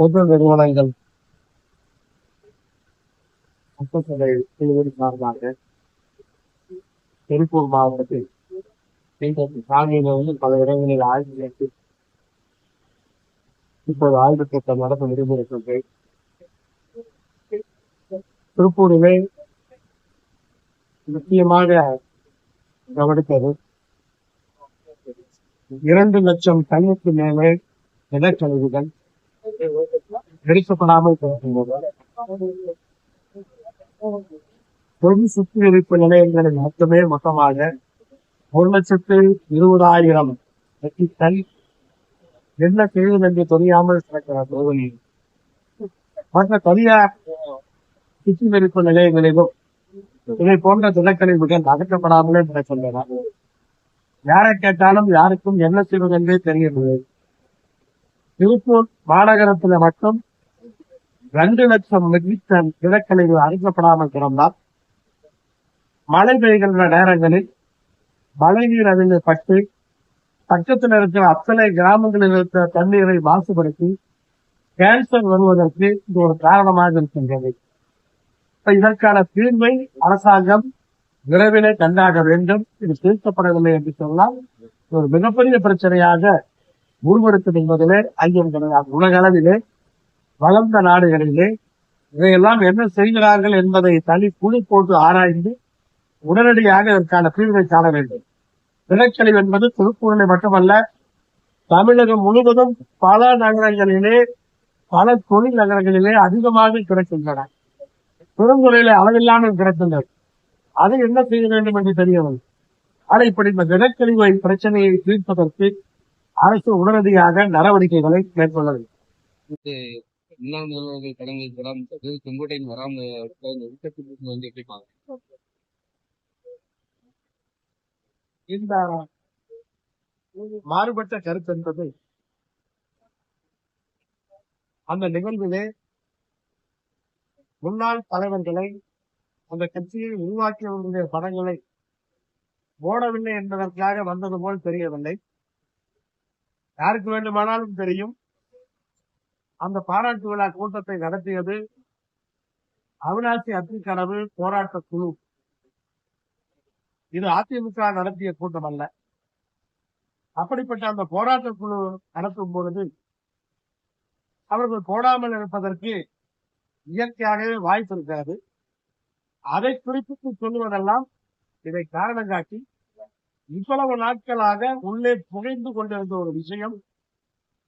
பொது நிறுவனங்கள். சட்டசபை குழுவின் சார்பாக திருப்பூர் மாவட்டத்தில் இன்றைக்கு பல இடங்களில் ஆய்வு செய்து இப்போது ஆய்வு கூட்டம் நடத்த விரும்புகிறது. திருப்பூரிலே முக்கியமாக கவனித்தது இரண்டு லட்சம் டன்னுக்கு மேலே நிலக்கழிவுகள் எடுக்கப்படாமல் பொது சுத்திகரிப்பு நிலையங்களில் மட்டுமே மொத்தமாக ஒரு லட்சத்து இருபதாயிரம் மெட்ரிக் டன் என்ன செய்வது என்று தெரியாமல் கிடக்கிற சோதனை மற்ற தனியார் சுத்திகரிப்பு நிலையங்களிலும் இதை போன்ற தினக்கழிவுகள் அகற்றப்படாமலே நடக்கின்றன யாரை கேட்டாலும் யாருக்கும் என்ன செய்வது என்றே தெரியவில்லை. திருப்பூர் மாநகரத்துல மட்டும் ரெண்டு லட்சம் மெட்ரிக் டன் நிலக்கழிவு அகற்றப்படாமல் கிடந்தால் மழை பெய்கின்ற நேரங்களில் மழை நீர் அதில் பட்டு பக்கத்தில் இருக்கிற அத்தனை கிராமங்களில் இருக்கிற தண்ணீரை மாசுபடுத்தி கேன்சர் வருவதற்கு இது ஒரு காரணமாக இருக்கின்றது. இதற்கான தீர்வை அரசாங்கம் விரைவிலே கண்டாக வேண்டும். இது தீர்க்கப்படவில்லை என்று சொன்னால் ஒரு மிகப்பெரிய பிரச்சனையாக உருவெடுக்கும் என்பதிலே ஐயம் கிடையாது உலக அளவிலே வளர்ந்த நாடுகளிலே இதையெல்லாம் என்ன செய்கிறார்கள் என்பதை தனி குழு போட்டு ஆராய்ந்து உடனடியாக இதற்கான தீர்வை காண வேண்டும். தினக்கழிவு என்பது திருப்பூரில் மட்டுமல்ல தமிழகம் முழுவதும் பல நகரங்களிலே பல தொழில் நகரங்களிலே அதிகமாக கிடைக்கின்றன. பெருந்துறையில அளவில்லாமல் கிடைக்கின்றது அதை என்ன செய்ய வேண்டும் என்று தெரியவில்லை. ஆனால் இப்படி இந்த தினக்கழிவை பிரச்சனையை தீர்ப்பதற்கு அரசு உடனடியாக நடவடிக்கைகளை மேற்கொள்ள வேண்டும். முன்னாள் முதல்வர்கள் கடன்கள் வராமல் செங்கோட்டையின் வராமல் வந்து எப்படி பாருங்க இந்த மாறுபட்ட கருத்து என்பது அந்த நிகழ்விலே முன்னாள் தலைவர்களை அந்த கட்சியை உருவாக்கியவர்களுடைய படங்களை போடவில்லை என்பதற்காக வந்தது போல் தெரியவில்லை. யாருக்கு வேண்டுமானாலும் தெரியும். அந்த பாராட்டு விழா கூட்டத்தை நடத்தியது அவினாசி அத்திக்கனவு போராட்ட குழு. இது அதிமுக நடத்திய கூட்டம் அல்ல. அப்படிப்பட்ட அந்த போராட்ட குழு நடத்தும் பொழுது அவர்கள் போடாமல் இருப்பதற்கு இயற்கையாகவே வாய்ப்பு இருக்காது. அதை குறிப்பிட்டு சொல்லுவதெல்லாம் இதை காரணம் காட்டி இவ்வளவு நாட்களாக உள்ளே புகைந்து கொண்டிருந்த ஒரு விஷயம்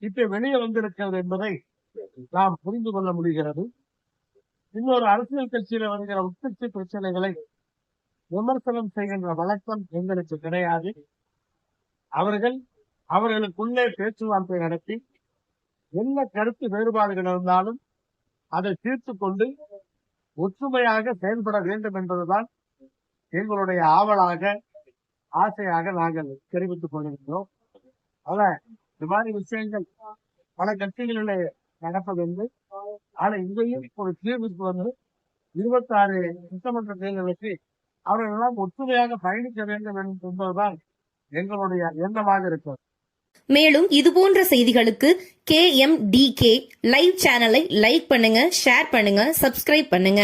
இப்ப வெளியே வந்திருக்கிறது என்பதை நாம் புரிந்து கொள்ள முடிகிறது. இன்னொரு அரசியல் கட்சியில வருகிற உட்கட்சி பிரச்சனைகளை விமர்சனம் செய்கின்ற வழக்கம் எங்களுக்கு கிடையாது. அவர்கள் அவர்களுக்குள்ளே பேச்சுவார்த்தை நடத்தி என்ன கருத்து வேறுபாடுகள் இருந்தாலும் அதை தீர்த்து கொண்டு ஒற்றுமையாக செயல்பட வேண்டும் என்பதுதான் எங்களுடைய ஆவலாக ஆசையாக நாங்கள் தெரிவித்துக் கொண்டிருக்கிறோம் ஆனா இந்த மாதிரி விஷயங்கள் பல கட்சிகளிலே நடப்பதுண்டு ஆனா இங்கேயும் ஒரு தீர்வுக்கு வந்து இருபத்தி ஆறு சட்டமன்ற தேர்தலுக்கு அவர்கள் எல்லாம் ஒற்றுமையாக பயணிக்க வேண்டும் என்பதுதான் எங்களுடைய எண்ணமாக இருக்கிறது. மேலும் இதுபோன்ற செய்திகளுக்கு K M D K live சேனலை லைக் பண்ணுங்க ஷேர் பண்ணுங்க சப்ஸ்கிரைப் பண்ணுங்க.